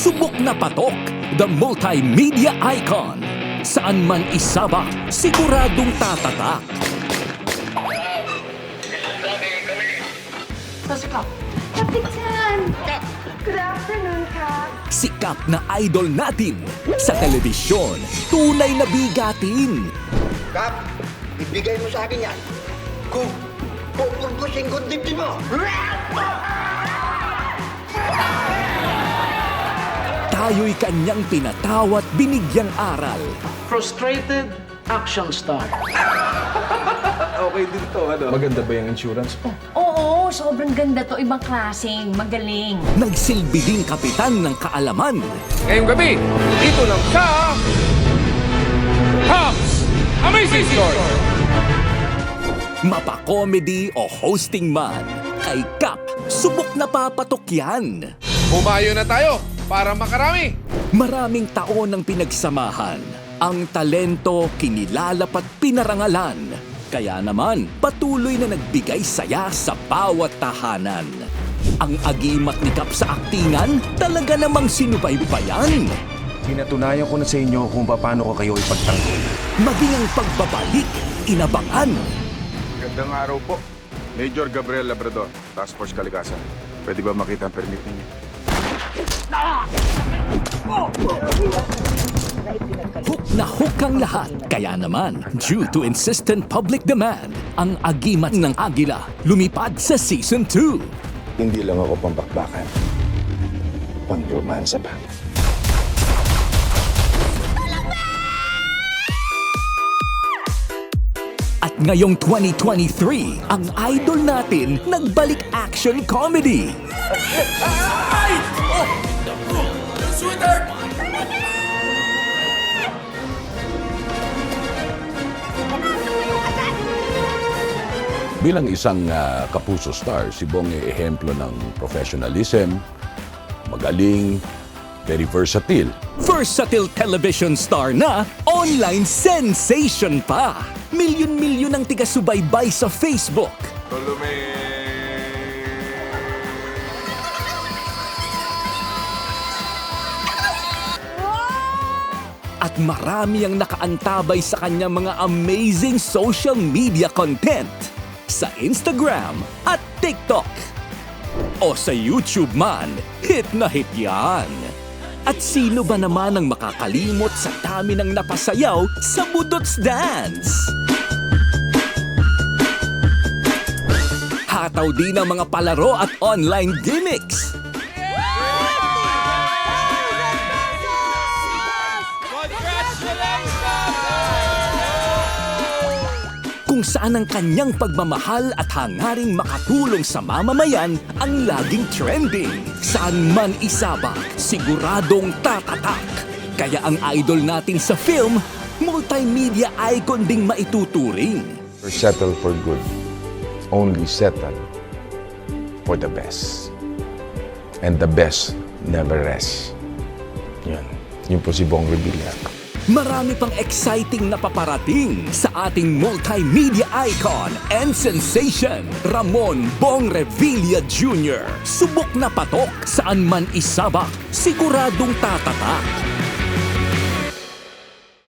Subok na patok, the multimedia icon. Saan man isabak, siguradong tatatak. Kapitan! Good afternoon, Kap. Sikap na idol natin sa telebisyon, tunay na bigatin. Kap, ibigay mo sa akin yan. Kung pupurpusin ko dibdib mo. Tayo'y kanyang pinatawat binigyang aral. frustrated action star. Okay din to, ano? Maganda ba yung insurance mo? Oo, sobrang ganda to. Ibang klaseng, magaling. Nagsilbi ding kapitan ng kaalaman. Ngayong gabi, dito lang sa... House Amazing Story! Mapa-comedy o hosting man, kay Kap, subok na papatok yan. Bumayo na tayo para makarami! Maraming taon ang pinagsamahan. Ang talento, kinilala at pinarangalan. Kaya naman, patuloy na nagbigay saya sa bawat tahanan. Ang agimat ni Kap sa aktingan, talaga namang sinubaybayan. Pinatunayan ko na sa inyo kung paano ko kayo ipagtanggol. Maging ang pagbabalik, inabangan. Gandang araw po. Major Gabriel Labrador, Task Force Kalikasan. Pwede ba makita ang permit ninyo? Hook na hook ang lahat. Kaya naman, due to insistent public demand, ang agimat ng Agila lumipad sa Season 2. Hindi lang ako pambakbakan. Pang-romansa pa. At ngayong 2023, ang idol natin nagbalik action comedy. Bilang isang ah, kapuso star, si Bong ay ehemplo ng professionalism, magaling, very versatile. Versatile television star na, online sensation pa. Milyon-milyon ang tiga-subaybay sa Facebook. At marami ang nakaantabay sa kanyang mga amazing social media content sa Instagram at TikTok. O sa YouTube man, hit na hit yan. At sino ba naman ang makakalimot sa dami ng napasayaw sa Budots Dance? Hataw din ang mga palaro at online gimmicks. Kung saan ang kanyang pagmamahal at hangaring makatulong sa mamamayan ang laging trending. Saan man isabak, siguradong tatatak. Kaya ang idol natin sa film, multimedia icon ding maituturing. Settle for good. Only settle for the best. And the best never rests. Yan. Yun po si Bong Revilla. Marami pang exciting na paparating sa ating multimedia icon and sensation, Ramon Bong Revilla Jr. Subok na patok saan man isabak, siguradong tatatak.